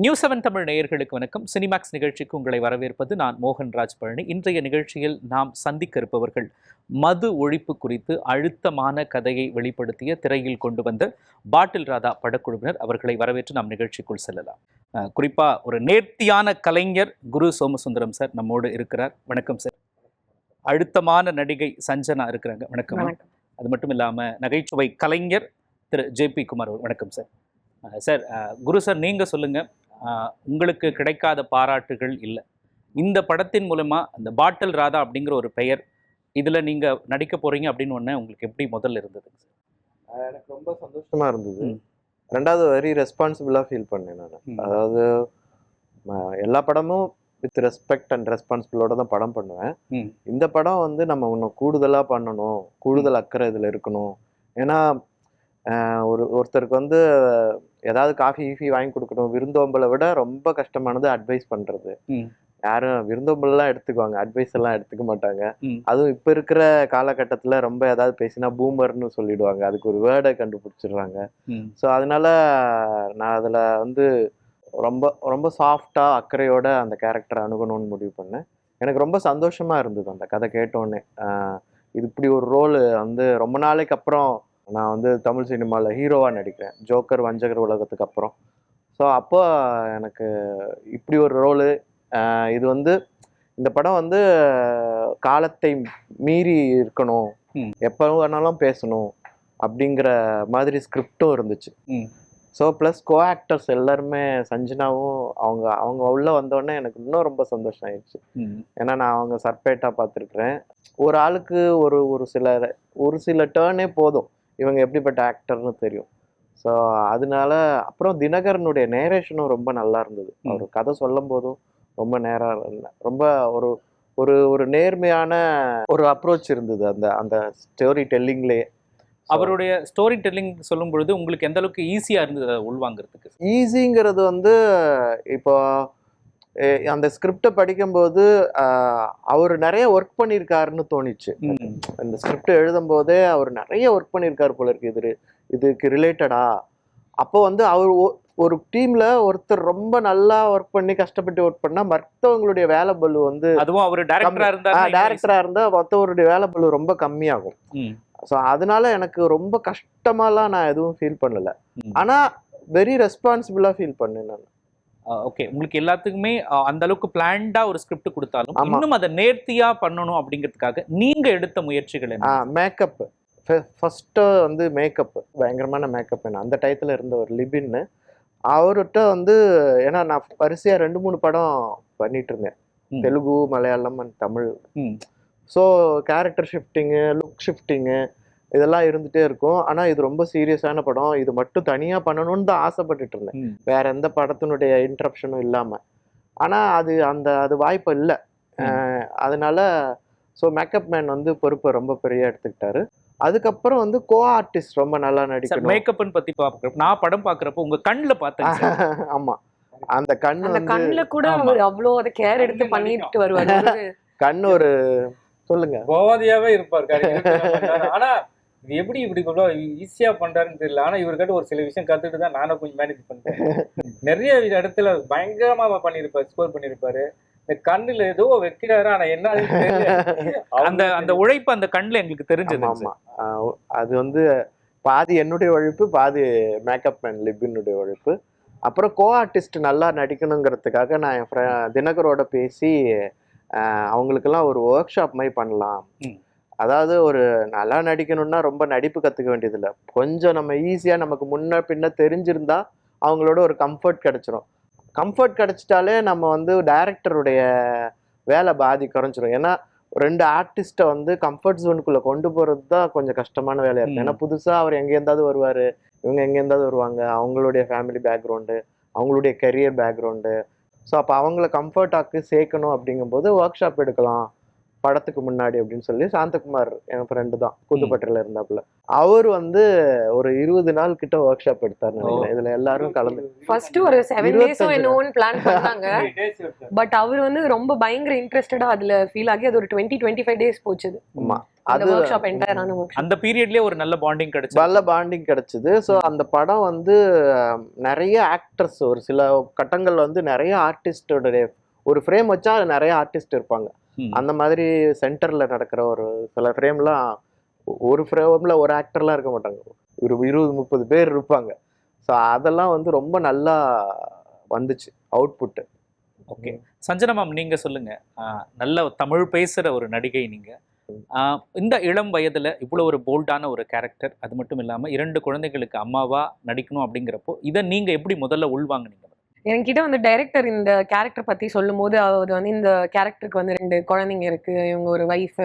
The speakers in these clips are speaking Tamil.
நியூஸ் செவன் தமிழ் நேயர்களுக்கு வணக்கம். சினிமாக்ஸ் நிகழ்ச்சிக்கு உங்களை வரவேற்பது நான் மோகன்ராஜ் பழனி இன்றைய நிகழ்ச்சியில் நாம் சந்திக்க இருப்பவர்கள் மது ஒழிப்பு குறித்து அழுத்தமான கதையை வெளிப்படுத்திய திரையில் கொண்டு வந்த பாட்டில் ராதா படக்குழுவினர் அவர்களை வரவேற்று நாம் நிகழ்ச்சிக்குள் செல்லலாம். அஹ், குறிப்பா ஒரு நேர்த்தியான கலைஞர் குரு சோமசுந்தரம் சார் நம்மோடு இருக்கிறார். வணக்கம் சார். அழுத்தமான நடிகை சஞ்சனா இருக்கிறாங்க. வணக்கம். வணக்கம். அது மட்டும் இல்லாம நகைச்சுவை கலைஞர் திரு ஜே பி குமார். வணக்கம் சார். சார் குரு சார் நீங்க சொல்லுங்க. அஹ், உங்களுக்கு கிடைக்காத பாராட்டுகள் இல்லை. இந்த படத்தின் மூலமா அந்த பாட்டில் ராதா அப்படிங்கிற ஒரு பெயர் இதுல நீங்க நடிக்க போறீங்க அப்படின்னு ஒண்ணு உங்களுக்கு எப்படி முதல்ல இருந்தது? எனக்கு ரொம்ப சந்தோஷமா இருந்தது. ரெண்டாவது வெரி ரெஸ்பான்சிபிளா ஃபீல் பண்ணேன் நான். அதாவது எல்லா படமும் வித் ரெஸ்பெக்ட் அண்ட் ரெஸ்பான்சிபிளோட தான் படம் பண்ணுவேன். இந்த படம் வந்து நம்ம இன்னும் கூடுதலா பண்ணணும் கூடுதல் அக்கறை இதுல இருக்கணும். ஏன்னா ஒரு ஒருத்தருக்கு வந்து ஏதாவது காஃபி கீஃபி வாங்கி கொடுக்கணும். விருந்தோம்பலை விட ரொம்ப கஷ்டமானது அட்வைஸ் பண்றது. யாரும் விருந்தோம்பல்லாம் எடுத்துக்குவாங்க. அட்வைஸ் எல்லாம் எடுத்துக்க மாட்டாங்க. அதுவும் இப்ப இருக்கிற காலகட்டத்துல ரொம்ப ஏதாவது பேசினா பூமர்னு சொல்லிடுவாங்க. அதுக்கு ஒரு வேர்டை கண்டுபிடிச்சிடுறாங்க. ஸோ அதனால நான் அதில் வந்து ரொம்ப ரொம்ப சாஃப்டாக அக்கறையோட அந்த கேரக்டரை அணுகணும்னு முடிவு பண்ணேன். எனக்கு ரொம்ப சந்தோஷமா இருந்தது அந்த கதை கேட்டோடனே ஆஹ் இது இப்படி ஒரு ரோல் வந்து ரொம்ப நாளைக்கு அப்புறம் நான் வந்து தமிழ் சினிமாவில் ஹீரோவாக நடிக்கிறேன். ஜோக்கர் வஞ்சகர் உலகத்துக்கு அப்புறம். ஸோ அப்போ எனக்கு இப்படி ஒரு ரோலு இது வந்து இந்த படம் வந்து காலத்தை மீறி இருக்கணும். எப்போ வேணாலும் பேசணும் அப்படிங்கிற மாதிரி ஸ்கிரிப்டும் இருந்துச்சு. ஸோ ப்ளஸ் கோ ஆக்டர்ஸ் எல்லாருமே சஞ்சனாவும் அவங்க அவங்க உள்ள வந்தோடனே எனக்கு இன்னும் ரொம்ப சந்தோஷம் ஆயிடுச்சு. ஏன்னா நான் அவங்க சர்பேட்டாக பார்த்துருக்குறேன். ஒரு ஆளுக்கு ஒரு ஒரு சில ஒரு சில டேர்னே போதும். இவங்க எப்படிப்பட்ட ஆக்டர்னு தெரியும். ஸோ அதனால அப்புறம் தினகரனுடைய நேரேஷனும் ரொம்ப நல்லா இருந்தது. அவர் கதை சொல்லும் போதும் ரொம்ப நேரம் ரொம்ப ஒரு ஒரு ஒரு நேர்மையான ஒரு அப்ரோச் இருந்தது அந்த அந்த ஸ்டோரி டெல்லிங்லேயே அவருடைய ஸ்டோரி டெல்லிங் சொல்லும் பொழுது உங்களுக்கு எந்த அளவுக்கு ஈஸியா இருந்தது அதை உள்வாங்கிறதுக்கு? ஈஸிங்கிறது வந்து இப்போ அந்த ஸ்கிரிப்டை படிக்கும்போது அவர் நிறைய ஒர்க் பண்ணியிருக்காருன்னு தோணிச்சு. ம். இந்த ஸ்கிரிப்ட் எழுதும் போதே அவர் நிறைய ஒர்க் பண்ணியிருக்காரு போல இருக்கு. இது இதுக்கு ரிலேட்டடா அப்போ வந்து அவர் ஒரு டீம்ல ஒருத்தர் ரொம்ப நல்லா ஒர்க் பண்ணி கஷ்டப்பட்டு ஒர்க் பண்ணா மற்றவங்களுடைய வேலை பளு வந்து அதுவும் அவர் டைரக்டரா இருந்தா டேரக்டரா இருந்தா மற்றவருடைய வேலை பளு ரொம்ப கம்மியாகும். ஸோ அதனால எனக்கு ரொம்ப கஷ்டமாலாம் நான் எதுவும் ஃபீல் பண்ணல. ஆனா வெரி ரெஸ்பான்சிபிளா ஃபீல் பண்ணேன் நான். ஓகே உங்களுக்கு எல்லாத்துக்குமே அந்த அளவுக்கு பிளான்டா ஒரு ஸ்கிரிப்ட் கொடுத்தாலும். இன்னும் அதை நேர்த்தியா பண்ணணும் அப்படிங்கிறதுக்காக நீங்க எடுத்த முயற்சிகள் என்ன? மேக்கப் ஃபர்ஸ்ட்டு வந்து மேக்கப் பயங்கரமான மேக்கப் என்ன அந்த டயத்தில் இருந்த ஒரு லிபின்னு அவர்கிட்ட வந்து ஏன்னா நான் வரிசையாக ரெண்டு மூணு படம் பண்ணிட்டு இருந்தேன். Telugu Malayalam and Tamil. So character shifting look shifting இதெல்லாம் இருந்துகிட்டே இருக்கும். ஆனால் இது ரொம்ப சீரியஸான படம். இது மட்டும் தனியாக பண்ணணும்னு தான் ஆசைப்பட்டுட்டு இருந்தேன். வேற எந்த படத்தினுடைய இன்ட்ரப்ஷனும் இல்லாமல் ஆனால் அது அந்த அது வாய்ப்பு இல்லை. அதனால ஸோ மேக்கப் மேன் வந்து பொறுப்பை ரொம்ப பெரிய எடுத்துக்கிட்டாரு. அதுக்கப்புறம் வந்து கோ ஆர்டிஸ்ட் ரொம்ப நல்லா நடிக்கணும். மேக்கப்னு பத்தி பாக்குறப்ப நான் படம் பாக்குறப்போ உங்க கண்ணுல பார்த்தேன். ஆமா. அந்த கண்ணு அந்த கண்ணுல கூட. அவர் அவ்வளோ அதை கேர் எடுத்து பண்ணிட்டு வருவாரு. ஒரு கண்ணு ஒரு சொல்லுங்க போதையாவே இருப்பார். ஆனா இது எப்படி இப்படி இவ்வளோ ஈஸியா பண்றாருன்னு தெரியல. ஆனா இவர்கிட்ட ஒரு சில விஷயம் கத்துட்டு தான் நானும் கொஞ்சம் மேனேஜ் பண்ணிட்டேன். நிறைய இடத்துல பயங்கரமா பண்ணிருப்பாரு ஸ்கோர் பண்ணிருப்பாரு இந்த கண்ணுல ஏதோ வைக்கிறாரு ஆனா என்ன. அந்த அந்த உழைப்பு அந்த கண்ணுல எங்களுக்கு தெரிஞ்சது. அது வந்து பாதி என்னுடைய உழைப்பு பாதி மேக்கப் மேன் லிபினுடைய உழைப்பு. அப்புறம் கோ ஆர்டிஸ்ட் நல்லா நடிக்கணுங்கிறதுக்காக நான் என் தினகரோட பேசி அவங்களுக்கெல்லாம் ஒரு ஒர்க் ஷாப் மாதிரி பண்ணலாம். அதாவது ஒரு நல்லா நடிக்கணும்னா ரொம்ப நடிப்பு கற்றுக்க வேண்டியதில்லை. கொஞ்சம் நம்ம ஈஸியாக நமக்கு முன்ன பின்ன தெரிஞ்சிருந்தா அவங்களோட ஒரு கம்ஃபர்ட் கிடைச்சிரும். கம்ஃபர்ட் கிடைச்சிட்டாலே நம்ம வந்து டைரக்டருடைய வேலை பாதி குறைஞ்சிரும். ஏன்னா ரெண்டு ஆர்டிஸ்ட்டை வந்து கம்ஃபர்ட் ஜோனுக்குள்ளே கொண்டு போகிறது தான் கொஞ்சம் கஷ்டமான வேலையாக இருக்கும். ஏன்னா புதுசாக அவர் எங்கே இருந்தாவது வருவார். இவங்க எங்கே இருந்தாவது வருவாங்க. அவங்களுடைய ஃபேமிலி பேக்ரவுண்டு அவங்களுடைய கெரியர் பேக்ரவுண்டு ஸோ அப்போ அவங்கள கம்ஃபர்ட் ஆக்கி சேர்க்கணும் அப்படிங்கும்போது ஒர்க் ஷாப் எடுக்கலாம். படத்துக்கு முன்னாடி அப்படின்னு சொல்லி சாந்தகுமார் என் ஃப்ரெண்டு தான் புதுப்பட்டில இருந்தாப்புல. அவர் வந்து ஒரு இருபது நாள் கிட்ட ஒர்க் ஷாப் எடுத்தார் நினைக்கிறேன். இதுல எல்லாரும் கலந்து. ஃபர்ஸ்ட் ஒரு செவன் டேஸோ என்னவோன்னு பிளான் பண்ணாங்க. பட் அவர் வந்து ரொம்ப பயங்கர இன்ட்ரெஸ்டடா அதுல ஃபீல் ஆகி அது ஒரு டுவெண்ட்டி டுவெண்ட்டி ஃபைவ் டேஸ் போச்சுது. ஆமா. அந்த அது ஒர்க் ஷாப் என்டையரான ஒர்க் ஷாப் அந்த பீரியட்லயே ஒரு நல்ல பாண்டிங் கிடைச்சு நல்ல பாண்டிங் கிடைச்சது. ஸோ அந்த படம் வந்து நிறைய ஆக்டர்ஸ் ஒரு சில கட்டங்கள் வந்து நிறைய ஆர்டிஸ்டோட ஒரு ஃப்ரேம் வச்சா நிறைய ஆர்டிஸ்ட் இருப்பாங்க. அந்த மாதிரி சென்டர்ல நடக்கிற ஒரு சில ஃப்ரேம்லாம் ஒரு ஃப்ரேம்ல ஒரு ஆக்டர்லாம் இருக்க மாட்டாங்க. ஒரு இருபது முப்பது பேர் இருப்பாங்க. ஸோ அதெல்லாம் வந்து ரொம்ப நல்லா வந்துச்சு அவுட்புட் ஓகே. சஞ்சனா மேம் நீங்க சொல்லுங்க. நல்ல தமிழ் பேசுற ஒரு நடிகை நீங்க. இந்த இளம் வயதுல இவ்வளவு ஒரு போல்டான ஒரு கேரக்டர் அது மட்டும் இல்லாம இரண்டு குழந்தைகளுக்கு அம்மாவா நடிக்கணும் அப்படிங்கிறப்போ இதை நீங்க எப்படி முதல்ல உள்வாங்குனீங்க? என்கிட்ட வந்து டைரக்டர் இந்த கேரக்டர் பத்தி சொல்லும்போது அவர் வந்து இந்த கேரக்டருக்கு வந்து ரெண்டு குழந்தைங்க இருக்கு இவங்க ஒரு வைஃப்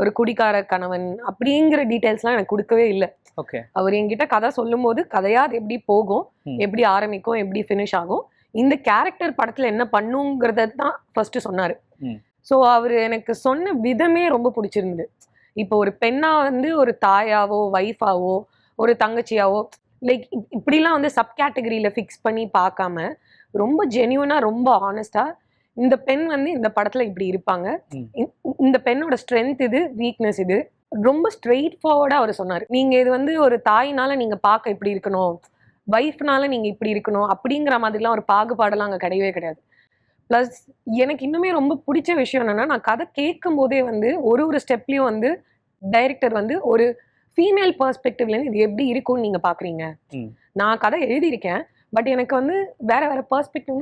ஒரு குடிக்கார கணவன் அப்படிங்கிற டீடைல்ஸ்லாம் எனக்கு கொடுக்கவே இல்லை. ஓகே. அவர் என்கிட்ட கதை சொல்லும்போது கதையா அது எப்படி போகும். எப்படி ஆரம்பிக்கும் எப்படி ஃபினிஷ் ஆகும் இந்த கேரக்டர் படத்துல என்ன பண்ணுங்கிறத தான் ஃபர்ஸ்ட் சொன்னாரு. ஸோ அவர் எனக்கு சொன்ன விதமே ரொம்ப பிடிச்சிருந்தது. இப்போ ஒரு பெண்ணா வந்து ஒரு தாயாவோ வைஃபாவோ ஒரு தங்கச்சியாவோ லைக் இப்படிலாம் வந்து சப் கேட்டகரியில ஃபிக்ஸ் பண்ணி பார்க்காம ரொம்ப ஜென்யூனா ரொம்ப ஆனஸ்டா இந்த பெண் வந்து இந்த படத்துல இப்படி இருப்பாங்க. இந்த- பெண்ணோட ஸ்ட்ரென்த் இது வீக்னஸ் இது. ரொம்ப ஸ்ட்ரெயிட் ஃபார்வர்டா அவர் சொன்னார். நீங்க இது வந்து ஒரு தாயினால நீங்க பார்க்க இப்படி இருக்கணும் வைஃப்னால நீங்க இப்படி இருக்கணும் அப்படிங்கிற மாதிரிலாம் ஒரு பாகுபாடெல்லாம் அங்க கிடையவே கிடையாது. ப்ளஸ் எனக்கு இன்னுமே ரொம்ப பிடிச்ச விஷயம் என்னன்னா நான் கதை கேட்கும் போதே வந்து ஒரு ஒரு ஸ்டெப்லயும் வந்து டைரக்டர் வந்து ஒரு ஃபீமேல் பெர்ஸ்பெக்டிவ்லேருந்து இது எப்படி இருக்கும்னு நீங்க பாக்குறீங்க ம். நான் கதை எழுதியிருக்கேன் பட் எனக்கு வந்து வேற வேற பெர்ஸ்பெக்டிவ்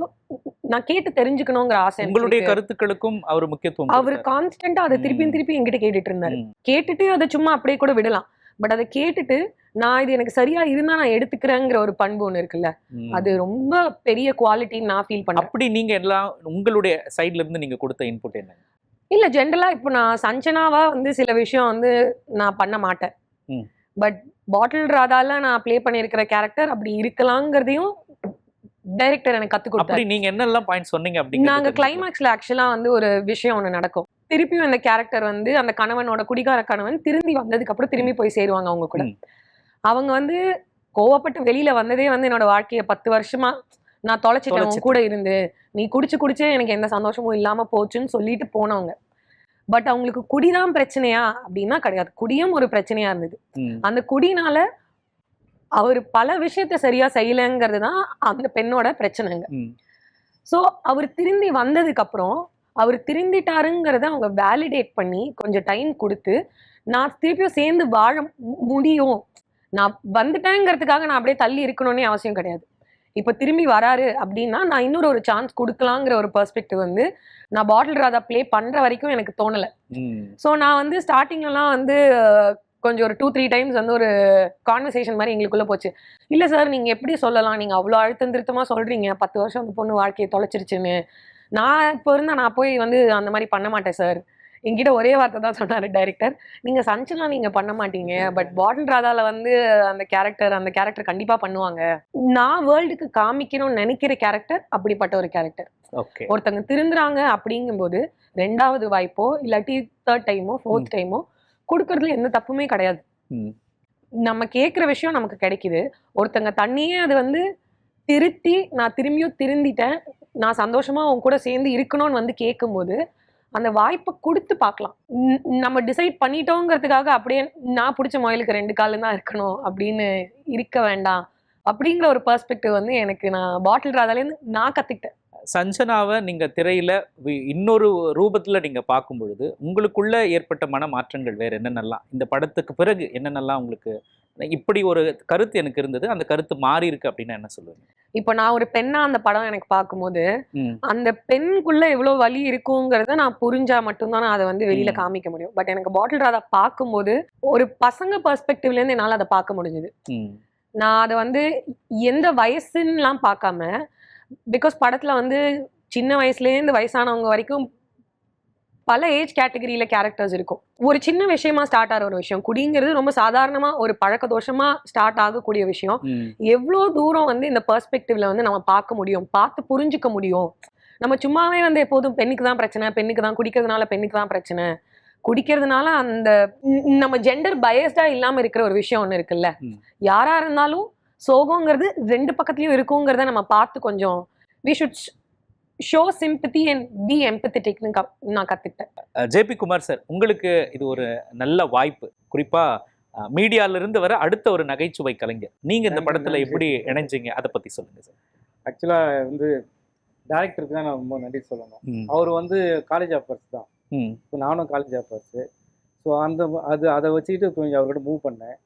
நான் கேட்டு தெரிஞ்சுக்கணுங்கிற ஆசை உங்களுடைய. கருத்துக்களுக்கும் அவர் முக்கியத்துவம் அவர். கான்ஸ்டன்டா அதை திருப்பி ம். திருப்பி என்கிட்ட கேட்டுட்டு இருந்தாரு. கேட்டுட்டு அதை சும்மா அப்படியே கூட விடலாம் பட் அதை கேட்டுட்டு நான் இது எனக்கு சரியா இருந்தா நான் எடுத்துக்கிறேங்கிற ஒரு பண்பு ஒண்ணு இருக்குல்ல. அது ரொம்ப பெரிய குவாலிட்டின்னு நான் ஃபீல் பண்றேன் அப்படி நீங்க எல்லாம் உங்களுடைய சைடுல இருந்து நீங்க கொடுத்த இன்புட் என்ன இல்ல ஜென்ரலா இப்போ நான் சஞ்சனாவா வந்து சில விஷயம் வந்து நான் பண்ண மாட்டேன். பட் பாட்டில் ராதால நான் ப்ளே பண்ணியிருக்கிற கேரக்டர் அப்படி இருக்கலாங்கிறதையும் டைரக்டர் எனக்கு கத்து கொடுத்தாரு. அப்படி நீங்க என்னெல்லாம் பாயிண்ட் சொன்னீங்க நாங்க அப்படிங்க கிளைமேக்ஸ்ல ஆக்சுவலா வந்து ஒரு விஷயம் ஒண்ணு நடக்கும். திருப்பியும் அந்த கேரக்டர் வந்து அந்த கணவனோட குடிகார கணவன் திரும்பி வந்ததுக்கு அப்புறம் திரும்பி போய் சேருவாங்க அவங்க கூட. அவங்க வந்து கோவப்பட்டு வெளியில வந்ததே வந்து என்னோட வாழ்க்கைய பத்து வருஷமா நான் தொலைச்சிட்டேன். கூட இருந்து. நீ குடிச்சு குடிச்சு எனக்கு எந்த சந்தோஷமும் இல்லாம போச்சுன்னு சொல்லிட்டு போனவங்க. பட் அவங்களுக்கு குடிதான் பிரச்சனையா அப்படின்னா கிடையாது. குடியும் ஒரு பிரச்சனையா இருந்தது. அந்த குடினால அவர் பல விஷயத்த சரியா செய்யலைங்கிறது தான் அந்த பெண்ணோட பிரச்சனைங்க. ஸோ அவர் திரும்பி வந்ததுக்கு அப்புறம் அவர் திருந்திட்டாருங்கிறத அவங்க வேலிடேட் பண்ணி கொஞ்சம் டைம் கொடுத்து நான் திருப்பியும் சேர்ந்து வாழ முடியும். நான் வந்துட்டேங்கிறதுக்காக நான் அப்படியே தள்ளி இருக்கணும்னே அவசியம் கிடையாது. இப்போ திரும்பி வராரு அப்படின்னா நான் இன்னொரு ஒரு சான்ஸ் கொடுக்கலாங்கிற ஒரு பெர்ஸ்பெக்டிவ் வந்து நான் பாட்டில் ராதா ப்ளே பண்ற வரைக்கும் எனக்கு தோணலை. ஸோ நான் வந்து ஸ்டார்டிங்லலாம் வந்து கொஞ்சம் ஒரு டூ த்ரீ டைம்ஸ் வந்து ஒரு கான்வர்சேஷன் மாதிரி எங்களுக்குள்ள போச்சு. இல்லை சார் நீங்கள் எப்படி சொல்லலாம்? நீங்கள் அவ்வளோ அழுத்தம் திருத்தமாக சொல்கிறீங்க பத்து வருஷம் அந்த பொண்ணு வாழ்க்கையை தொலைச்சிருச்சுன்னு. நான் இப்போ இருந்தால் நான் போய் வந்து அந்த மாதிரி பண்ண மாட்டேன் சார் என்கிட்ட ஒரே வார்த்தை தான் சொன்னார் டைரக்டர் நீங்கள் சஞ்சனா நீங்கள் பண்ண மாட்டீங்க பட் பாட்டில் ராதாவில் வந்து அந்த கேரக்டர் அந்த கேரக்டர் கண்டிப்பாக பண்ணுவாங்க. நான் வேர்ல்டுக்கு காமிக்கணும்னு நினைக்கிற கேரக்டர் அப்படிப்பட்ட ஒரு கேரக்டர் ஓகே ஒருத்தங்க திருந்துறாங்க அப்படிங்கும்போது ரெண்டாவது வாய்ப்போ இல்லாட்டி தேர்ட் டைமோ ஃபோர்த் டைமோ கொடுக்கறதுல எந்த தப்புமே கிடையாது. நம்ம கேட்குற விஷயம் நமக்கு கிடைக்குது. ஒருத்தங்க தண்ணியே அது வந்து திருத்தி நான் திரும்பியும் திருந்திட்டேன் நான் சந்தோஷமா உன் கூட சேர்ந்து இருக்கணும்னு வந்து கேட்கும்போது அந்த வாய்ப்பை கொடுத்து பார்க்கலாம். நம்ம டிசைட் பண்ணிட்டோங்கிறதுக்காக அப்படியே நான் பிடிச்ச மொயிலுக்கு ரெண்டு காலும் தான் இருக்கணும் அப்படின்னு இருக்க வேண்டாம். அப்படிங்கிற ஒரு பெர்ஸ்பெக்டிவ் வந்து எனக்கு நான் பாட்டில் ராதாலேருந்து நான் கற்றுக்கிட்டேன் சஞ்சனாவை நீங்கள் திரையில் இன்னொரு ரூபத்தில் நீங்கள் பார்க்கும் பொழுது உங்களுக்குள்ளே ஏற்பட்ட மன மாற்றங்கள் வேறு என்னென்னலாம்? இந்த படத்துக்கு பிறகு என்னென்னலாம் உங்களுக்கு இப்படி ஒரு கருத்து எனக்கு இருந்தது அந்த கருத்து மாறி இருக்கு அப்படின்னா என்ன சொல்லுவீங்க இப்போ நான் ஒரு பெண்ணா அந்த படம் எனக்கு பார்க்கும்போது. அந்த பெண்குள்ள எவ்வளவு வலி இருக்குங்கிறத நான் புரிஞ்சா மட்டும்தான் நான் அதை வந்து வெளியில. காமிக்க முடியும் பட் எனக்கு பாட்டில் ராதா பார்க்கும்போது ஒரு பசங்க பெர்ஸ்பெக்டிவ்ல இருந்து என்னால அதை பார்க்க முடிஞ்சுது. நான் அதை வந்து எந்த வயசுன்னுலாம் பார்க்காம பிகாஸ் படத்துல வந்து சின்ன வயசுலேருந்து வயசானவங்க வரைக்கும் பல ஏஜ் கேட்டகரியில கேரக்டர்ஸ் இருக்கும். ஒரு சின்ன விஷயமா ஸ்டார்ட் ஆகிற ஒரு விஷயம் குடிங்கிறது ரொம்ப சாதாரணமா ஒரு பழக்க தோஷமா ஸ்டார்ட் ஆகக்கூடிய விஷயம். எவ்வளோ தூரம் வந்து இந்த பெர்ஸ்பெக்டிவ்ல வந்து நம்ம பார்க்க முடியும் பார்த்து புரிஞ்சுக்க முடியும். நம்ம சும்மாவே வந்து எப்போதும் பெண்ணுக்கு தான் பிரச்சனை பெண்ணுக்கு தான் குடிக்கிறதுனால பெண்ணுக்கு தான் பிரச்சனை. குடிக்கிறதுனால அந்த நம்ம ஜெண்டர் பயஸ்டா இல்லாம இருக்கிற ஒரு விஷயம் ஒண்ணு இருக்குல்ல. யாரா இருந்தாலும் சோகங்கிறது ரெண்டு பக்கத்துலயும் இருக்குங்கிறத நம்ம பார்த்து கொஞ்சம் we should show sympathy and be எம்பத்தட்டிக்னு நான் கத்துக்கிட்டேன். ஜேபி குமார் சார் உங்களுக்கு இது ஒரு நல்ல வாய்ப்பு. குறிப்பா அஹ், மீடியால இருந்து வர அடுத்த ஒரு நகைச்சுவை கலைஞர். நீங்க இந்த படத்துல. எப்படி இணைஞ்சீங்க? அதை பத்தி சொல்லுங்க சார் ஆக்சுவலாக வந்து டேரக்டருக்கு தான் நான் ரொம்ப நன்றி சொல்லணும். அவர் வந்து காலேஜ் ஆஃபர்ஸ் தான். இப்போ நானும் காலேஜ் ஆஃபர்ஸு ஸோ அந்த அது அதை வச்சுக்கிட்டு கொஞ்சம் அவர்கிட்ட மூவ் பண்ணேன்.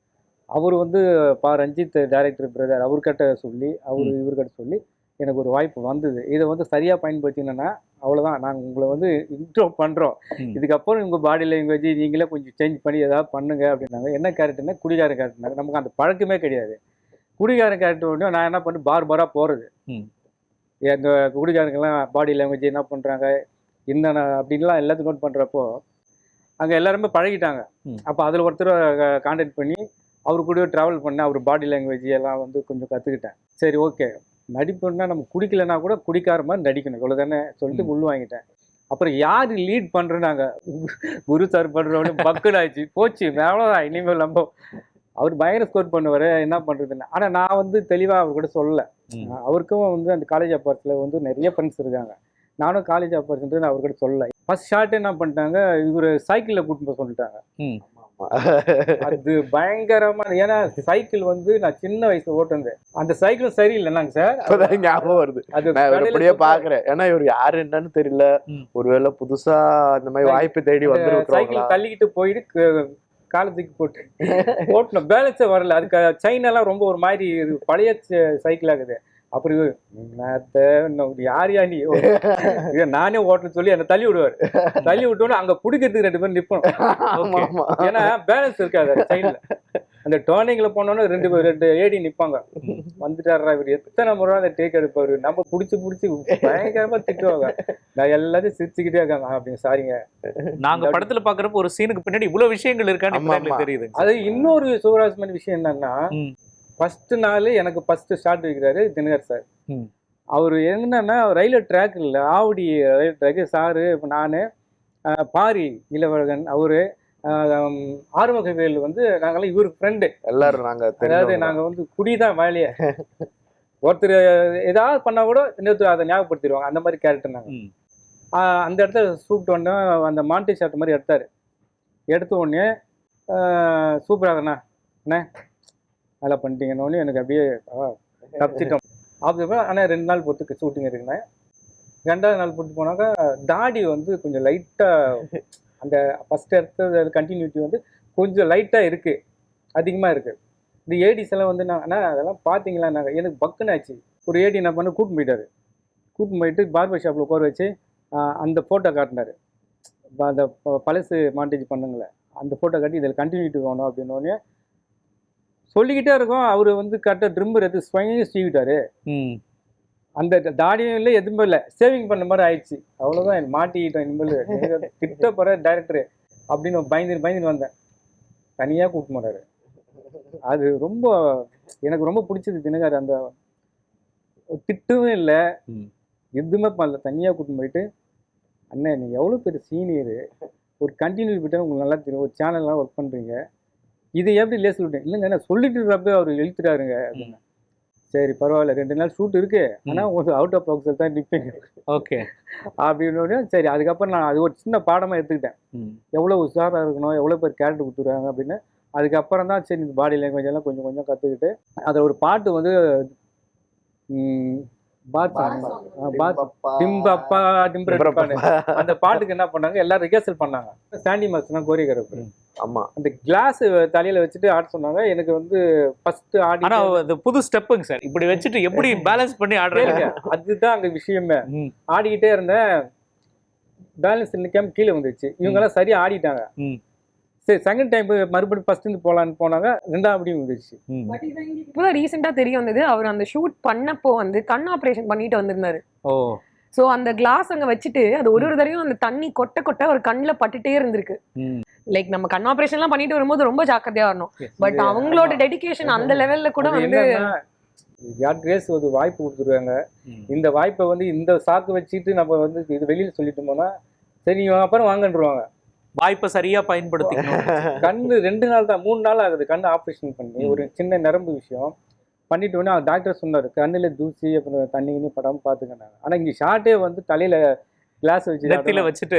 அவர் வந்து பா ரஞ்சித் டைரக்டர் பிரதர் அவர்கிட்ட சொல்லி அவர் இவர்கிட்ட சொல்லி எனக்கு ஒரு வாய்ப்பு வந்தது. இதை வந்து சரியாக பயன்படுத்தினேன்னா அவ்வளோதான் நாங்கள் உங்களை வந்து இன்ட்ரோ பண்ணுறோம். இதுக்கப்புறம் உங்கள் பாடி லாங்குவேஜ் நீங்களே கொஞ்சம் சேஞ்ச் பண்ணி ஏதாவது பண்ணுங்க அப்படின்னாங்க. என்ன கேரக்டர்னா குடிகார கேரக்டர்னாங்க நமக்கு அந்த பழக்கமே கிடையாது. குடிகார கேரக்டர் உடனே நான் என்ன பண்ணி பார் பாராக போகிறது. எங்கள் குடிகாரங்கெல்லாம் பாடி லாங்குவேஜ் என்ன பண்ணுறாங்க என்னென்ன அப்படின்லாம் எல்லாத்தையும் நோட் பண்ணுறப்போ அங்கே எல்லாருமே பழகிட்டாங்க. அப்போ அதில் ஒருத்தர் காண்டாக்ட் பண்ணி அவர் கூட ட்ராவல் பண்ணேன் அவர் பாடி லாங்குவேஜ் எல்லாம் வந்து கொஞ்சம் கற்றுக்கிட்டேன் சரி ஓகே நடிப்புன்னா நம்ம குடிக்கலைன்னா கூட குடிக்கார மாதிரி நடிக்கணும். இவ்வளோ தானே சொல்லிட்டு. உள் வாங்கிட்டேன். அப்புறம் யார் லீட் பண்ணுறாங்க குரு சார் பண்ணுறவனு பக்குன்னு ஆயிடுச்சு போச்சு அவ்வளோதான் இனிமேல் நம்ம அவர் பயங்கர ஸ்கோர் பண்ணுவார். என்ன பண்ணுறதுன்னு ஆனால் நான் வந்து தெளிவாக அவர் கூட சொல்லலை. அவருக்கும் வந்து அந்த காலேஜ் அப்பார்ட்ஸில் வந்து நிறைய ஃப்ரெண்ட்ஸ் இருக்காங்க. நானும் காலேஜ் அப்பார்ட்ஸ் நான் அவர்கிட்ட சொல்லலை. ஃபர்ஸ்ட் ஷார்ட் என்ன பண்ணிட்டாங்க? இவர் சைக்கிளில் கூட்டிட்டு போக சொல்லிட்டாங்க. அது பயங்கரமா ஏன்னா சைக்கிள் வந்து நான் சின்ன வயசுல ஓட்டுனது அந்த சைக்கிளும் சரியில்லைனாங்க சார். இப்பதான் ஞாபகம் வருது. அது அப்படியே பாக்குறேன் ஏன்னா இவர் யாரு என்னன்னு தெரியல. ஒருவேளை புதுசா இந்த மாதிரி வாய்ப்பு தேடி வந்து அந்த சைக்கிள் தள்ளிக்கிட்டு போயிட்டு காலத்துக்கு போட்டு ஓட்டணும். பேலன்ஸே வரல. அதுக்கு செயின் எல்லாம் ரொம்ப ஒரு மாதிரி பழைய சைக்கிள் ஆகுது. அப்புறம் இவரு, "என்னத்த, இன்னும் யார் யா நீ? நானே ஓட்டுன்னு சொல்லி என்னை தள்ளி விடுவார். தள்ளி விட்டோன்னு அங்க பிடிக்கிறதுக்கு ரெண்டு பேரும் ஆமா ஏன்னா பேலன்ஸ் இருக்காது செயின்ல அந்த டேர்னிங்ல போனோன்னா ரெண்டு பேர் ரெண்டு ஏடி நிப்பாங்க. வந்துட்டாரா இவர். எத்தனை முறை அந்த டேக் எடுப்பாரு? நம்ம புடிச்சு புடிச்சு பயங்கரமா திட்டுவாங்க. நான் எல்லாத்தையும் சிரிச்சுக்கிட்டே இருக்காங்க. அப்படின்னு சாரிங்க நாங்க படத்துல பாக்குறப்ப ஒரு சீனுக்கு பின்னாடி இவ்வளவு விஷயங்கள் இருக்கான்னு. தெரியுது. அது இன்னொரு சிவராஜ்மன் விஷயம் என்னன்னா ம். ஃபர்ஸ்ட் நாள் எனக்கு ஃபர்ஸ்ட் ஸ்டார்ட் வைக்கிறாரு தினகர் சார் ம். அவர் என்னன்னா ரயில்வே ட்ராக் இல்லை ஆவடி ரயில் ட்ராக்கு சாரு இப்போ நான் பாரி இளவழகன் அவரு ஆறுமுகவேல் வந்து நாங்கெல்லாம் இவருக்கு ஃப்ரெண்டு எல்லாரும் நாங்க அதாவது தெரிஞ்சவங்க. நாங்க வந்து குடிதான் வேலையே. ஒருத்தர் ஏதாவது பண்ணா கூட இன்னொருத்தர் அதை ஞாபகப்படுத்திடுவாங்க. அந்த மாதிரி கேரக்டர் நாங்க. ம். ஆஹ் அந்த இடத்துல சூப்பிட்டு உடனே அந்த மாண்டி ஷாட் மாதிரி எடுத்தாரு. எடுத்த உடனே சூப்பராகண்ணா அண்ணே நல்லா பண்ணிட்டீங்கன்னு எனக்கு அப்படியே தப்பிச்சிட்டோம். அப்படி ஆனால் ரெண்டு நாள் பொறுத்துக்கு ஷூட்டிங் இருக்குண்ணே ரெண்டாவது நாள் போட்டு போனாக்கா தாடி வந்து கொஞ்சம் லைட்டாக அந்த ஃபஸ்ட் எடுத்தது கண்டினியூட்டி வந்து கொஞ்சம் லைட்டாக இருக்குது அதிகமாக இருக்குது இந்த ஏடிஸ் எல்லாம் வந்து நான் அண்ணா அதெல்லாம் பார்த்தீங்களா? நாங்கள் எனக்கு பக்குன்னு ஆச்சு. ஒரு ஏடி என்ன பண்ண கூட்டின்னு போயிட்டாரு. கூட்டின்னு போயிட்டு பார்பர் ஷாப்பில் உட்கார வச்சு அந்த ஃபோட்டோ காட்டினாரு. அந்த ப- பழசு மாண்டேஜ் பண்ணுங்களேன். அந்த ஃபோட்டோ காட்டி இதில் கண்டினியூட்டி வேணும் அப்படின்னோடனே சொல்லிக்கிட்டே இருக்கோம். அவர் வந்து கரெக்டாக ட்ரிம்மர் எடுத்து ஸ்வயங்கி சீவிட்டாரு. ம். அந்த தாடியும் இல்லை எதுவுமே இல்லை. சேவிங் பண்ண மாதிரி ஆயிடுச்சு. அவ்வளோதான் மாட்டிக்கிட்டோம் இனிமேல். திட்ட போகிற டைரக்டரு அப்படின்னு பயந்து பயந்துன்னு வந்தேன். தனியாக கூப்பிட்டு போனாரு. அது ரொம்ப எனக்கு ரொம்ப பிடிச்சது தினகர். அந்த திட்டவும் இல்லை. எதுவுமே பண்ணல. தனியாக கூட்டிட்டு போயிட்டு அண்ணே நீங்கள் எவ்வளோ பெரிய சீனியரு ஒரு கண்டினியூ விட்டால் உங்களுக்கு நல்லா தெரியும். ஒரு சேனல்லாம் ஒர்க் பண்ணுறீங்க இதை எப்படி லேஸ் விட்டேன் இல்லைங்க நான் சொல்லிட்டு இருக்கப்ப அவர் இழுத்துட்டாருங்க அப்படின்னு. சரி பரவாயில்ல ரெண்டு நாள் ஷூட் இருக்கு. ஆனால் உங்களுக்கு அவுட் ஆஃப் பாக்ஸில் தான் நிற்பீங்க ஓகே. அப்படின்னு சரி அதுக்கப்புறம் நான் அது ஒரு சின்ன பாடமாக எடுத்துக்கிட்டேன். ம். எவ்வளோ உஷாராக இருக்கணும் எவ்வளோ பேர் கேரக்டர் கொடுத்துருக்காங்க அப்படின்னு. அதுக்கப்புறம் தான் சரி இந்த பாடி லாங்குவேஜ் எல்லாம் கொஞ்சம் கொஞ்சம் கற்றுக்கிட்டு அதில் ஒரு பாட்டு வந்து அந்த பாட்டுக்கு என்ன பண்ணாங்க? எல்லாரும் ரிஹர்சல் பண்ணாங்க. சாண்டி மாஸ்டர் தான் கோரியோகிராஃபர் ஆமா. அந்த கிளாஸ் தலையில வச்சுட்டு ஆட சொன்னாங்க. எனக்கு வந்து ஃபர்ஸ்ட் ஆடி ஆனா அது புது ஸ்டெப்புங்க சார். இப்படி வச்சுட்டு எப்படி பேலன்ஸ் பண்ணி ஆடுறாங்க அதுதான் அங்க விஷயமே. ஆடிக்கிட்டே இருந்தேன். பேலன்ஸ் நிற்காம கீழே வந்துச்சு இவங்க எல்லாம் சரியா ஆடிட்டாங்க. ம். சரி செகண்ட் டைம் மறுபடியும் ஃபர்ஸ்ட் இருந்து போலான்னு போனாங்க. ரெண்டாம் அப்படியும் வந்துச்சு ம். இப்போதான் ரீசெண்டா தெரிய வந்தது. அவர் அந்த ஷூட் பண்ணப்போ வந்து கண் ஆபரேஷன் பண்ணிட்டு வந்திருந்தாரு. ஓ. சோ அந்த கிளாஸ் அங்க வச்சுட்டு அது ஒரு ஒரு தடவையும் அந்த தண்ணி கொட்ட கொட்ட ஒரு கண்ணுல பட்டுட்டே இருந்திருக்கு. லைக் நம்ம கண் ஆபரேஷன்லாம் பண்ணிட்டு வரும்போது ரொம்ப ஜாக்கிரதையா வரணும். பட் அவங்களோட ஆமா. டெடிகேஷன் அந்த லெவல்ல கூட வந்து யார் கிரேஸ் ஒரு வாய்ப்பு கொடுத்துருக்காங்க. ம். இந்த வாய்ப்பை வந்து இந்த சாக்கு வச்சுட்டு நம்ம வந்து இது வெளியில் சொல்லிட்டு போனா சரி அப்புறம் வாங்கன்றுவாங்க. வாய்ப்பை சரியா பயன்படுத்திக்கணும். கண்ணு ரெண்டு நாள் தான் மூணு நாள் ஆகுது கண்ணு ஆப்ரேஷன் பண்ணி. ஒரு சின்ன நரம்பு விஷயம். பண்ணிட்டு உடனே டாக்டர் சொன்னார் கண்ணில் தூசி அப்புறம் தண்ணி கிண்ணி படாமல் பார்த்துக்கினாங்க ஆனால் இங்கே ஷார்ட்டே வந்து தலையில் கிளாஸ் வச்சு வச்சுட்டு.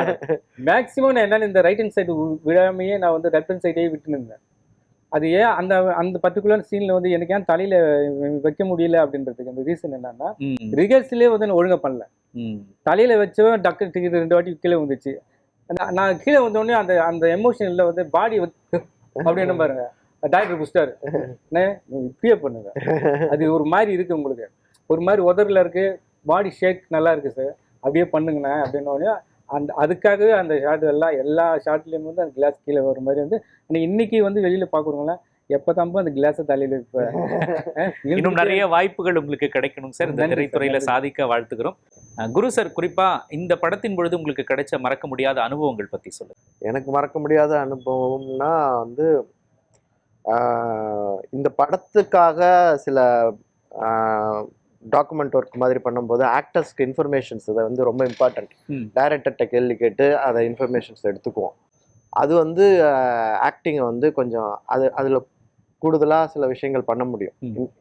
மேக்ஸிமம் நான் என்னால் இந்த ரைட் ஹேண்ட் சைடு விடாமையே நான் வந்து லெஃப்ட் ஹேண்ட் சைடே விட்டு இருந்தேன் அது ஏன் அந்த அந்த பர்டிகுலர் சீனில் வந்து எனக்கு ஏன் தலையில் வைக்க முடியல அப்படின்றதுக்கு அந்த ரீசன் என்னன்னா ரிகர்ஸ்லேயே வந்து நான் ஒழுங்கா பண்ணல. தலையில் வச்சவன் டக்கு டிக்கெட் ரெண்டு வாட்டி கீழே வந்துச்சு நான் கீழே வந்த உடனே அந்த அந்த எமோஷனில் வந்து பாடி அப்படின்னு பாருங்க டாக்டர் புஸ்டாரு நீங்க இப்பயே பண்ணுங்க. அது ஒரு மாதிரி இருக்கு உங்களுக்கு. ஒரு மாதிரி உதறல இருக்கு. பாடி ஷேக் நல்லா இருக்கு சார் அப்படியே பண்ணுங்கண்ணே அப்படின்ன உடனே அந்த அதுக்காகவே அந்த ஷாட் எல்லாம் எல்லா ஷாட்லேயும் வந்து அந்த கிளாஸ் கீழே வர மாதிரி வந்து ஆனா இன்னைக்கு வந்து வெளியில பார்க்குறவங்களாம் எப்போ தம்போ அந்த கிளாஸை தலையில் வைப்ப? இன்னும் நிறைய வாய்ப்புகள் உங்களுக்கு கிடைக்கணும் சார் இந்த திரைத்துறையில. சாதிக்க வாழ்த்துக்கிறோம். குரு சார் குறிப்பா இந்த படத்தின் பொழுது உங்களுக்கு கிடைச்ச மறக்க முடியாத அனுபவங்கள் பத்தி சொல்லுங்க. எனக்கு மறக்க முடியாத அனுபவம்னா வந்து இந்த படத்துக்காக சில டாக்குமெண்ட் ஒர்க் மாதிரி பண்ணும்போது ஆக்டர்ஸ்க்கு இன்ஃபர்மேஷன்ஸ் இதை வந்து ரொம்ப இம்பார்ட்டன்ட். டைரக்டர்கிட்ட கேள்வி கேட்டு அதை இன்ஃபர்மேஷன்ஸ் எடுத்துக்குவோம். அது வந்து ஆக்டிங்கை வந்து கொஞ்சம் அது அதில் கூடுதலாக சில விஷயங்கள் பண்ண முடியும்.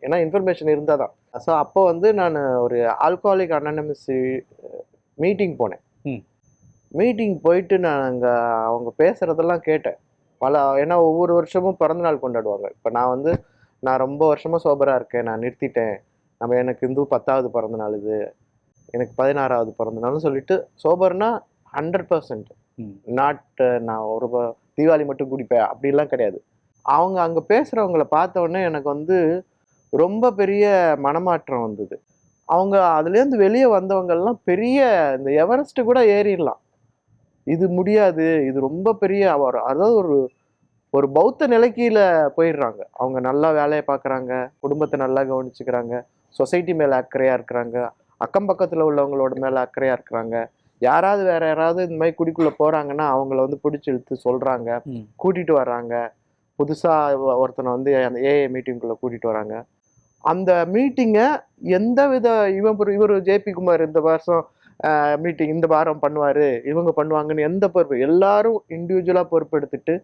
ஏன்னா இன்ஃபர்மேஷன் இருந்தால் தான். ஸோ அப்போ வந்து நான் ஒரு ஆல்கஹாலிக் அனானமஸ் மீட்டிங் போனேன். மீட்டிங் போயிட்டு நான் அங்கே அவங்க பேசுகிறதெல்லாம் கேட்டேன். பல ஏன்னா ஒவ்வொரு வருஷமும் பிறந்தநாள் கொண்டாடுவாங்க. இப்போ நான் வந்து நான் ரொம்ப வருஷமாக சோபராக இருக்கேன். நான் நிறுத்திட்டேன். நம்ம எனக்கு இந்து பத்தாவது பிறந்த நாள் இது எனக்கு பதினாறாவது பிறந்த நாள்னு சொல்லிட்டு சோபர்னா ஹண்ட்ரட் பர்சன்ட். நாட் நான் ஒரு தீபாவளி மட்டும் குடிப்பேன். அப்படிலாம் கிடையாது. அவங்க அங்கே பேசுகிறவங்கள பார்த்த உடனே எனக்கு வந்து ரொம்ப பெரிய மனமாற்றம் வந்தது. அவங்க அதுலேருந்து வெளியே வந்தவங்கெல்லாம் பெரிய இந்த எவரெஸ்ட் கூட ஏறிடலாம். இது முடியாது. இது ரொம்ப பெரிய அதாவது ஒரு ஒரு பௌத்த நிலைக்கீழ போயிடுறாங்க. அவங்க நல்லா வேலையை பார்க்குறாங்க. குடும்பத்தை நல்லா கவனிச்சுக்கிறாங்க. சொசைட்டி மேலே அக்கறையாக இருக்கிறாங்க. அக்கம் பக்கத்தில் உள்ளவங்களோட மேலே அக்கறையாக இருக்கிறாங்க. யாராவது வேற யாராவது இந்த மாதிரி குடிக்குள்ளே போகிறாங்கன்னா அவங்கள வந்து பிடிச்சி இழுத்து சொல்கிறாங்க. கூட்டிகிட்டு வர்றாங்க. புதுசாக ஒருத்தனை வந்து அந்த ஏஏ மீட்டிங்குள்ளே கூட்டிகிட்டு வராங்க அந்த மீட்டிங்கை எந்த வித இவன் இவர் ஜேபி குமார் இந்த வருஷம் மீட்டிங் இந்த வாரம் பண்ணுவார் இவங்க பண்ணுவாங்கன்னு எந்த பொறுப்பு? எல்லாரும் இண்டிவிஜுவலாக பொறுப்பெடுத்துட்டு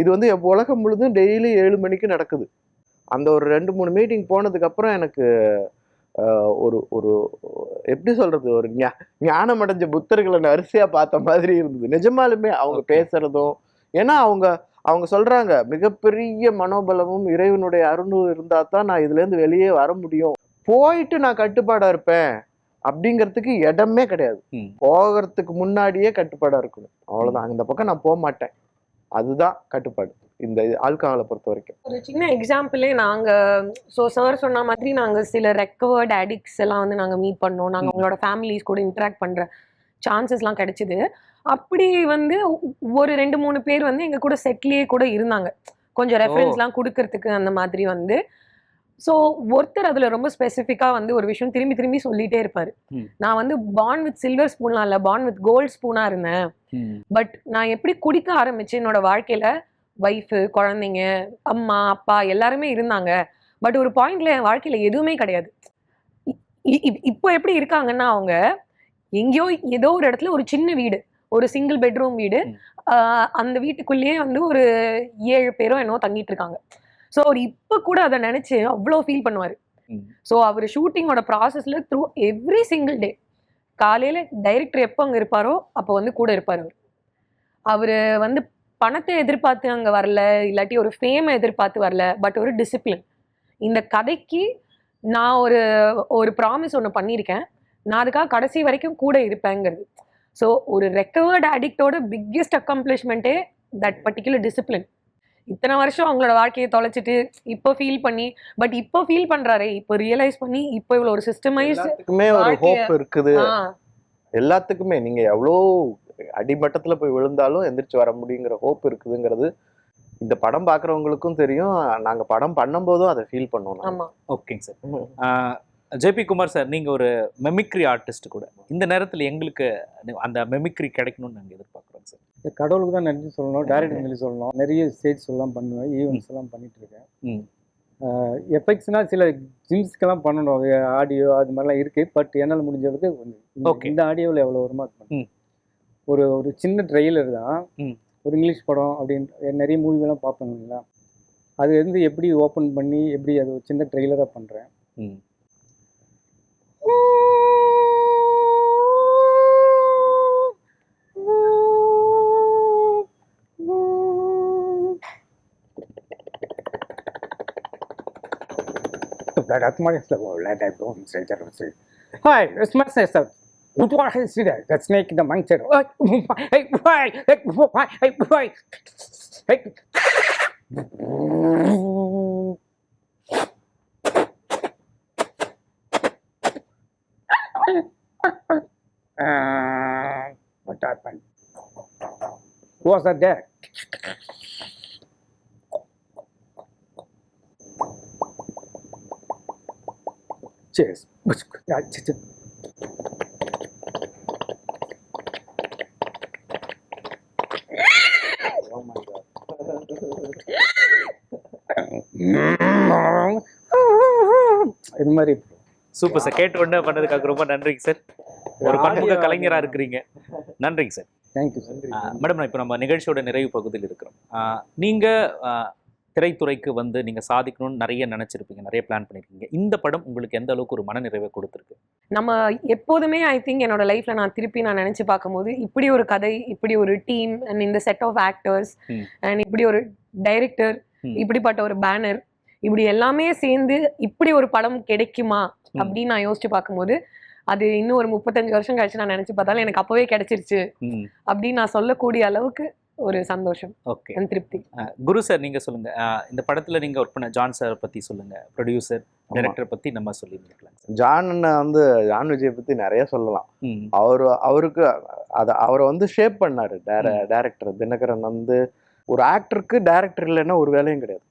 இது வந்து உலகம் முழுதும் டெய்லி ஏழு மணிக்கு நடக்குது. அந்த ஒரு ரெண்டு மூணு மீட்டிங் போனதுக்கப்புறம் எனக்கு ஒரு ஒரு எப்படி சொல்றது ஒரு ஞா ஞானம் அடைஞ்ச புத்தர்களை நான் வரிசையா பார்த்த மாதிரி இருந்தது. நிஜமாலுமே அவங்க. பேசுறதும் ஏன்னா அவங்க அவங்க சொல்றாங்க மிகப்பெரிய மனோபலமும் இறைவனுடைய அருணும் இருந்தா தான் நான் இதுல இருந்து வெளியே வர முடியும். போயிட்டு நான் கட்டுப்பாடா இருப்பேன் அப்படிங்கிறதுக்கு இடமே கிடையாது. போகிறதுக்கு முன்னாடியே கட்டுப்பாடா இருக்கணும். அவ்வளவுதான். இந்த பக்கம் நான் போக மாட்டேன். அதுதான் கட்டுப்பாடு. இந்த ஆல்கஹாலை பொறுத்த வரைக்கும் ஒரு சின்ன எக்ஸாம்பிளே நாங்க ஸோ சார் சொன்ன மாதிரி நாங்க சில ரெக்கவர்ட் அடிக்ட்ஸ் எல்லாம் வந்து நாங்க மீட் பண்ணோம். நாங்க ம். உங்களோட ஃபேமிலிஸ் கூட இன்டராக்ட் பண்ற சான்சஸ்லாம் கிடைச்சிது. அப்படி வந்து ஒரு ரெண்டு மூணு பேர் வந்து எங்க கூட செட்லயே கூட இருந்தாங்க. கொஞ்சம் ரெஃபரன்ஸ்லாம் கொடுக்கறதுக்கு அந்த மாதிரி வந்து. ஸோ ஒருத்தர் அதுல ரொம்ப ஸ்பெசிஃபிக்காக வந்து ஒரு விஷயம் திரும்பி திரும்பி சொல்லிட்டே இருப்பாரு. நான் வந்து பான் வித் சில்வர் ஸ்பூன்லாம் இல்லை பான் வித் கோல்ட் ஸ்பூனா இருந்தேன். பட் நான் எப்படி குடிக்க ஆரம்பிச்சு என்னோட வாழ்க்கையில ஒய்ஃபு குழந்தைங்க அம்மா அப்பா எல்லாருமே இருந்தாங்க. பட் ஒரு பாயிண்ட்ல என் வாழ்க்கையில எதுவுமே கிடையாது. இப்போ எப்படி இருக்காங்கன்னா அவங்க எங்கேயோ ஏதோ ஒரு இடத்துல ஒரு சின்ன வீடு ஒரு சிங்கிள் பெட்ரூம் வீடு அந்த வீட்டுக்குள்ளேயே வந்து ஒரு ஏழு பேரோ என்னவோ தங்கிட்டு இருக்காங்க. ஸோ அவர் இப்போ கூட அதை நினைச்சு அவ்வளோ ஃபீல் பண்ணுவார். ஸோ அவர் ஷூட்டிங்கோட ப்ராசஸ்ல த்ரூ எவ்ரி சிங்கிள் டே காலையில டைரக்டர் எப்போ அங்கே இருப்பாரோ அப்போ வந்து கூட இருப்பார் அவர். அவர் வந்து பணத்தை எதிர்பார்த்து அங்கே வரல இல்லாட்டி ஒரு ஃபேமை எதிர்பார்த்து வரல பட் ஒரு டிசிப்ளின் இந்த கதைக்கு நான் ஒரு ஒரு ப்ராமிஸ் ஒன்று பண்ணியிருக்கேன். நான் அதுக்காக கடைசி வரைக்கும் கூட இருப்பேங்கிறது. ஸோ ஒரு ரெக்கவர்ட் அடிக்டோட பிக்கெஸ்ட் அக்கம்ப்ளிஷ்மெண்ட்டே தட் பர்டிகுலர் டிசிப்ளின் இத்தனை வருஷம் அவங்களோட வாழ்க்கையை தொலைச்சிட்டு இப்போ ஃபீல் பண்ணி பட் இப்போ ஃபீல் பண்றாரே இப்போ ரியலைஸ் பண்ணி இப்போ இவ்வளோ ஒரு எல்லாத்துக்குமே ஒரு ஹோப் இருக்குது. எல்லாத்துக்குமே. நீங்க எவ்வளோ அடிமட்டத்துல போய் விழுந்தாலும் எந்திரிச்சு வர முடியுங்கிற ஹோப் இருக்குதுங்கிறது இந்த படம் பார்க்குறவங்களுக்கும் தெரியும். நாங்க படம் பண்ணும்போதும் அதை ஃபீல் பண்ணுவோம் நாங்க. ஆமா. ஓகேங்க சார் ஜேபி குமார் சார் நீங்க ஒரு மெமிக்ரி ஆர்டிஸ்ட் கூட. இந்த நேரத்துல எங்களுக்கு அந்த மெமிக்ரி கிடைக்கணும்னு நாங்க எதிர்பார்க்குறோம் சார் கடவுளுக்கு தான் நன்றி சொல்லணும் டேரக்டர் நன்றி சொல்லணும். நிறைய ஸ்டேஜ் எல்லாம் பண்ணுவேன் ஈவெண்ட்ஸ் எல்லாம் பண்ணிட்டு இருக்கேன். ம். எஃபெக்ட்ஸ்னால் சில ஜிம்ஸ்க்கெல்லாம் பண்ணணும். ஆடியோ அது மாதிரிலாம் இருக்குது பட் என்னால் முடிஞ்ச அளவுக்கு இந்த- ஆடியோவில் எவ்வளோ வருமோ. ஒரு ஒரு சின்ன ட்ரெய்லர் தான். ஒரு இங்கிலீஷ் படம் அப்படின்னு நிறைய மூவிலாம் பார்ப்பேன் இல்லைங்களா அது வந்து எப்படி ஓப்பன் பண்ணி எப்படி அது ஒரு சின்ன ட்ரெய்லராக பண்ணுறேன் ம். That's my let I go and say that. Hi, it's my sister. What do I that? That snake in the monkey. Hey, why? Hey, why? Hey, why? Hey. Uh, what happened? Who was that there? Cheers. மாதிரி சூப்பர் சார் கேட்ட உடனே பண்ணதுக்காக ரொம்ப நன்றிங்க சார் ஒரு பன்முக கலைஞரா இருக்கிறீங்க. நன்றிங்க சார் தேங்க்யூ மேடம் இப்போ நம்ம நிகழ்ச்சியோட நிறைவு பகுதியில் இருக்கிறோம். ஆ, நீங்க ஆ, திரைத்துறைக்கு வந்து நீங்க சாதிக்கணும்னு நிறைய நினைச்சிருப்பீங்க நிறைய பிளான் பண்ணிருக்கீங்க. இந்த படம் உங்களுக்கு எந்த அளவுக்கு ஒரு மனநிறைவை கொடுத்துருக்கு? நம்ம எப்போதுமே ஐ திங்க் என்னோட லைஃப்ல நான் திருப்பி நான் நினைச்சு பார்க்கும்போது இப்படி ஒரு கதை இப்படி ஒரு டீம் அண்ட் இந்த செட் ஆஃப் ஆக்டர்ஸ். அண்ட் இப்படி ஒரு டைரக்டர். இப்படிப்பட்ட ஒரு பேனர் இப்படி எல்லாமே சேர்ந்து இப்படி ஒரு படம் கிடைக்குமா. அப்படின்னு நான் யோசிச்சு பார்க்கும்போது அது இன்னும் ஒரு முப்பத்தஞ்சு வருஷம் கழிச்சு நான் நினைச்சு பார்த்தாலும் எனக்கு அப்பவே கிடைச்சிருச்சு. அப்படின்னு நான் சொல்லக்கூடிய அளவுக்கு ஒரு சந்தோஷம். ஓகே. திருப்தி. குரு சார் நீங்க சொல்லுங்க. இந்த படத்துல நீங்க ஒர்க் பண்ண ஜான் சார் பத்தி சொல்லுங்க. ப்ரொடியூசர் டைரக்டர் பத்தி நம்ம சொல்லியிருக்கலாம் சார் ஜான் வந்து ஜான் விஜய் பத்தி நிறைய சொல்லலாம். அவர் அவருக்கு அதை அவரை வந்து ஷேப் பண்ணாரு. டேர டேரக்டர் தினகரன் வந்து ஒரு ஆக்டருக்கு டேரக்டர் இல்லைன்னா ஒரு வேலையும் கிடையாது.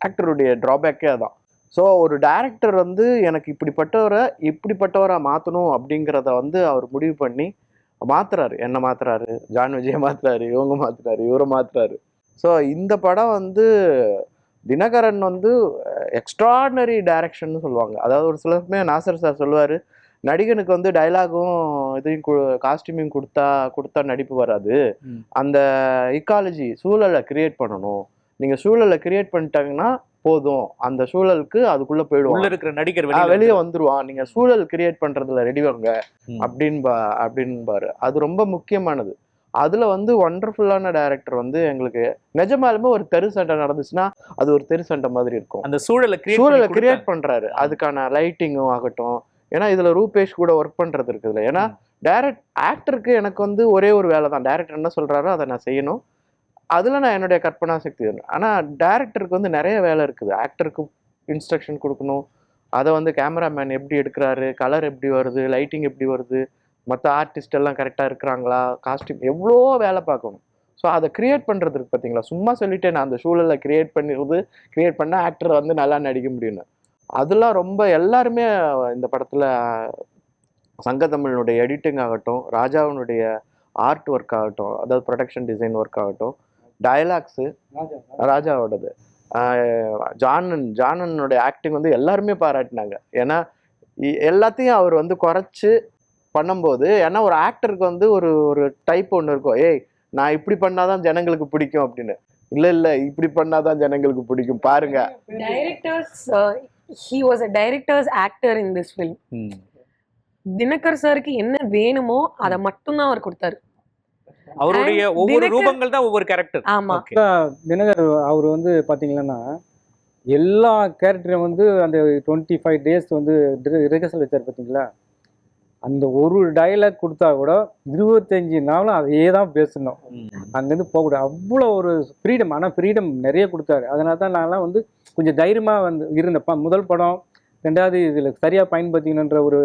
ஆக்டருடைய ட்ராபேக்கே அதான். ஸோ ஒரு டேரக்டர் வந்து எனக்கு இப்படிப்பட்டவரை இப்படிப்பட்டவரை மாற்றணும் அப்படிங்கிறத வந்து அவர் முடிவு பண்ணி மாத்துறாரு. என்ன மாத்துறாரு? ஜான் விஜயை மாத்துறாரு இவங்க மாத்துறாரு இவரை மாத்துறாரு. ஸோ இந்த படம் வந்து தினகரன் வந்து எக்ஸ்ட்ராடினரி டைரக்ஷன் சொல்லுவாங்க. அதாவது ஒரு சில சமயம் நாசர் சார் சொல்லுவார் நடிகனுக்கு வந்து டைலாகும் இதையும் காஸ்டியூமையும் கொடுத்தா கொடுத்தா நடிப்பு வராது. அந்த இக்காலஜி சூழலை கிரியேட் பண்ணணும். நீங்க சூழலை கிரியேட் பண்ணிட்டாங்கன்னா போதும். அந்த சூழலுக்கு அதுக்குள்ள உள்ள போயிடுவான் இருக்கிற நடிகர் வெளியே வந்துருவான். நீங்க சூழல் கிரியேட் பண்றதுல ரெடி வாங்க. ம். அப்படின்பா அப்படின்பாரு. அது ரொம்ப முக்கியமானது. அதுல வந்து ஒண்டர்ஃபுல்லான டைரக்டர் வந்து எங்களுக்கு நிஜமாலுமே ஒரு தெரு சண்டை நடந்துச்சுன்னா அது ஒரு தெரு சண்டை மாதிரி இருக்கும். அந்த சூழலை கிரியேட் சூழலை கிரியேட் பண்றாரு. அதுக்கான லைட்டிங்கும் ஆகட்டும். ஏன்னா இதுல ரூபேஷ் கூட ஒர்க் பண்றது இருக்குதுல ஏன்னா. டைரக்ட் ஆக்டருக்கு எனக்கு வந்து ஒரே ஒரு வேலை தான் டேரக்டர் என்ன சொல்றாரோ அதை நான் செய்யணும். அதில் நான் என்னுடைய கற்பனா சக்தி வேணும். டேரக்டருக்கு வந்து நிறைய வேலை இருக்குது. ஆக்டருக்கு இன்ஸ்ட்ரக்ஷன் கொடுக்கணும். அதை வந்து கேமராமேன் எப்படி எடுக்கிறாரு? கலர் எப்படி வருது? லைட்டிங் எப்படி வருது? மற்ற ஆர்டிஸ்ட் எல்லாம் கரெக்டாக இருக்கிறாங்களா? காஸ்டியூம் எவ்வளோ வேலை பார்க்கணும்? ஸோ அதை கிரியேட் பண்ணுறதுக்கு பார்த்தீங்களா? சும்மா சொல்லிட்டேன் நான் அந்த சூழலை கிரியேட் பண்ணிடுறது கிரியேட் பண்ணால் ஆக்டர் வந்து நல்லா நடிக்க முடியும்னு. அதெல்லாம் ரொம்ப எல்லாருமே இந்த படத்தில் சங்கத்தமிழனுடைய எடிட்டிங் ஆகட்டும் ராஜாவினுடைய ஆர்ட் ஒர்க் ஆகட்டும் அதாவது ப்ரொடக்ஷன் டிசைன் ஒர்க் ஆகட்டும் டயலாக்ஸு ராஜாவோடது. ஜானன் ஜானனுடைய ஆக்டிங் வந்து எல்லாருமே பாராட்டினாங்க. ஏன்னா எல்லாத்தையும் அவர் வந்து குறைச்சு பண்ணும்போது ஏன்னா ஒரு ஆக்டருக்கு வந்து ஒரு ஒரு டைப் ஒன்று இருக்கும். ஏய் நான் இப்படி பண்ணாதான் ஜனங்களுக்கு பிடிக்கும் அப்படின்னு. இல்ல இல்ல இப்படி பண்ணாதான் ஜனங்களுக்கு பிடிக்கும். பாருங்க. Directors he was a directors actor in this film. Dinakar சாருக்கு என்ன வேணுமோ அதை மட்டும்தான் அவர் கொடுத்தாரு. அவருடைய ஒவ்வொரு ரூபங்கள் தான் ஒவ்வொரு கேரக்டர் ஆமா. தினகர் அவர் வந்து பார்த்தீங்கன்னா எல்லா கேரக்டரும் வந்து அந்த டுவெண்ட்டி ஃபைவ் டேஸ் வந்து ரிஹர்சல் வச்சார் பார்த்தீங்களா அந்த ஒரு டைலாக் கொடுத்தா கூட இருபத்தஞ்சி நாளும் அதையே தான் பேசணும். அங்கேருந்து போகக்கூடாது அவ்வளோ ஒரு ஃப்ரீடம் ஆனால் ஃப்ரீடம் நிறைய கொடுத்தாரு. அதனால தான் நான்லாம் வந்து கொஞ்சம் தைரியமாக வந்து இருந்தப்ப முதல் படம் ரெண்டாவது இதில் சரியாக பயன்படுத்திக்கணுன்ற ஒரு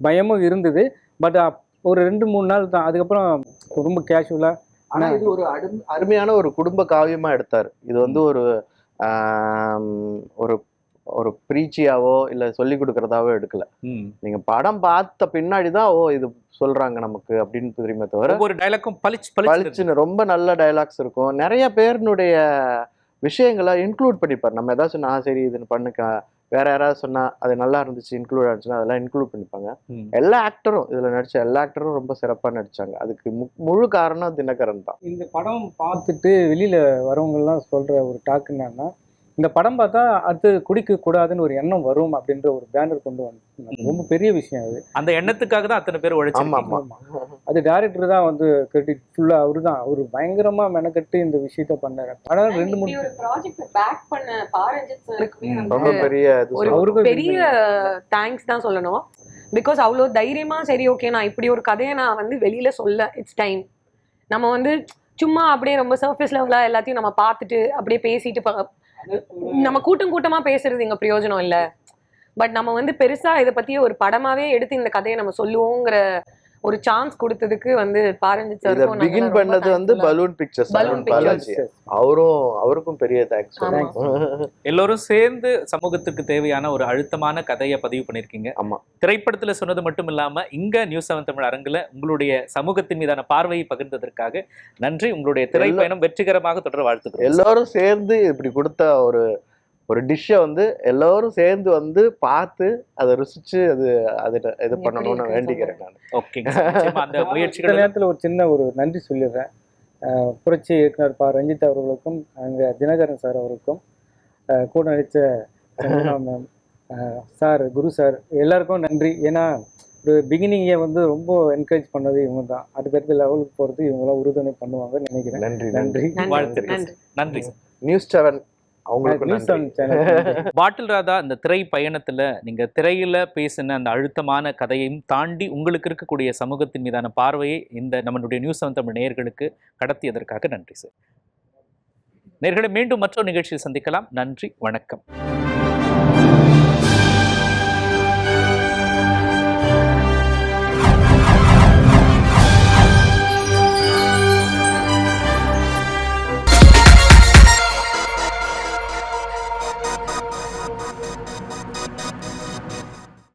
பயமும் இருந்தது. பட் ஒரு ரெண்டு மூணு நாள் தான். அதுக்கப்புறம் ரொம்ப கேஷுவலாக ஆனா இது ஒரு அடும்- அருமையான ஒரு குடும்ப காவியமா எடுத்தார். இது வந்து ஒரு ஒரு ஒரு பிரீச்சியாவோ இல்ல சொல்லி கொடுக்கறதாவோ எடுக்கல. நீங்க படம் பார்த்த பின்னாடி தான் ஓ இது சொல்றாங்க நமக்கு அப்படின்னு தெரியுமே தவிர ஒவ்வொரு டைலாக்கும் பளிச்சு பளிச்சு பளிச்சுன்னு ரொம்ப நல்ல டயலாக்ஸ் இருக்கும். நிறைய பேருனுடைய விஷயங்களை இன்க்ளூட் பண்ணிப்பார். நம்ம ஏதாச்சும் நான் சரி இதுன்னு பண்ணுக்க வேற யாராவது சொன்னா அது நல்லா இருந்துச்சு இன்க்ளூட் ஆச்சுன்னா அதெல்லாம் இன்க்ளூட் பண்ணிப்பாங்க. எல்லா ஆக்டரும் இதுல நடிச்ச எல்லா ஆக்டரும் ரொம்ப சிறப்பா நடிச்சாங்க. அதுக்கு மு- முழு காரணம் தினகரன் தான். இந்த படம் பார்த்துட்டு வெளியில வரவங்கெல்லாம் சொல்ற ஒரு டாக் என்னன்னா இந்த படம் பார்த்தா அடுத்து குடிக்க கூடாதுன்னு ஒரு எண்ணம் வரும் அப்படின்ற ஒரு பேனர் கொண்டு வந்து ரொம்ப பெரிய விஷயம் அது. அந்த எண்ணத்துக்காக தான் அத்தனை பேர் ஆமா அது டேரக்டர் தான் வந்து கிரெடிட் ஃபுல்லா அவரு தான். அவரு பயங்கரமா மெனக்கட்டு இந்த விஷயத்த பண்ணாரு. படம் ரெண்டு மூணு ஒரு பெரிய இது ஒரு சொல்லணும். அவருக்கும் பெரிய தேங்க்ஸ் தான் சொல்லணும். பிகாஸ் அவ்வளோ தைரியமா சரி ஓகே நான் இப்படி ஒரு கதையை நான் வந்து வெளியில சொல்ல இட்ஸ் டைம் நம்ம வந்து சும்மா அப்படியே ரொம்ப சர்ஃபேஸ் லெவலா எல்லாத்தையும் நம்ம பார்த்துட்டு அப்படியே பேசிட்டு நம்ம கூட்டம் கூட்டமா பேசுறது இங்க பிரயோஜனம் இல்ல. பட் நம்ம வந்து பெருசா இதை பத்தி ஒரு படமாவே எடுத்து இந்த கதையை நம்ம சொல்லுவோங்கிற ஒரு சான்ஸ் கொடுத்ததுக்கு வந்து பாரஞ்சித் நாங்க பிகின் பண்ணது வந்து பலூன் பிக்சர்ஸ் Pictures. பாலாஜி அவரும் அவருக்கும் பெரிய தேங்க்ஸ். எல்லோரும் சேர்ந்து சமூகத்துக்கு தேவையான ஒரு அழுத்தமான கதையை பதிவு பண்ணியிருக்கீங்க. ஆமா. திரைப்படத்துல சொன்னது மட்டும் இல்லாம இங்க நியூஸ் செவன் தமிழ் அரங்குல உங்களுடைய சமூகத்தின் மீதான பார்வையை பகிர்ந்ததற்காக நன்றி. உங்களுடைய திரைப்பயணம் வெற்றிகரமாக தொடர வாழ்த்துக்கிறோம். எல்லாரும் சேர்ந்து இப்படி கொடுத்த ஒரு ஒரு டிஷ்ஷை வந்து எல்லாரும் சேர்ந்து வந்து பார்த்து அதை ருசிச்சு அது அது இது பண்ணணும்னு வேண்டிக்கிறேன் நான். நிச்சயமா அந்த முயற்சிகள் நேரத்துல ஒரு சின்ன ஒரு நன்றி சொல்லிடுறேன். புரட்சி இயக்குனர் பா ரஞ்சித் அவர்களுக்கும் அங்க தினகரன் சார் அவருக்கும் கூட நடித்த மேம் சார் குரு சார் எல்லாருக்கும் நன்றி. ஏன்னா ஒரு பிகினிங்கை வந்து ரொம்ப என்கரேஜ் பண்ணது இவங்க தான். அடுத்தடுத்த லெவலுக்கு போகிறது இவங்களாம் உறுதுணை பண்ணுவாங்கன்னு நினைக்கிறேன். நன்றி நன்றி. நன்றி. வாழ்த்துக்கள். நன்றி. நியூஸ் செவன் அவங்களுக்கு பாட்டில் ராதா இந்த திரை பயணத்துல நீங்க திரையில பேசின அந்த அழுத்தமான கதையையும் தாண்டி உங்களுக்கு இருக்கக்கூடிய சமூகத்தின் மீதான பார்வையை இந்த நம்மளுடைய நியூஸ் செவன் தமிழ் நேயர்களுக்கு கடத்தியதற்காக நன்றி சார் நேர்களை மீண்டும் மற்றொரு நிகழ்ச்சியில் சந்திக்கலாம். நன்றி வணக்கம்.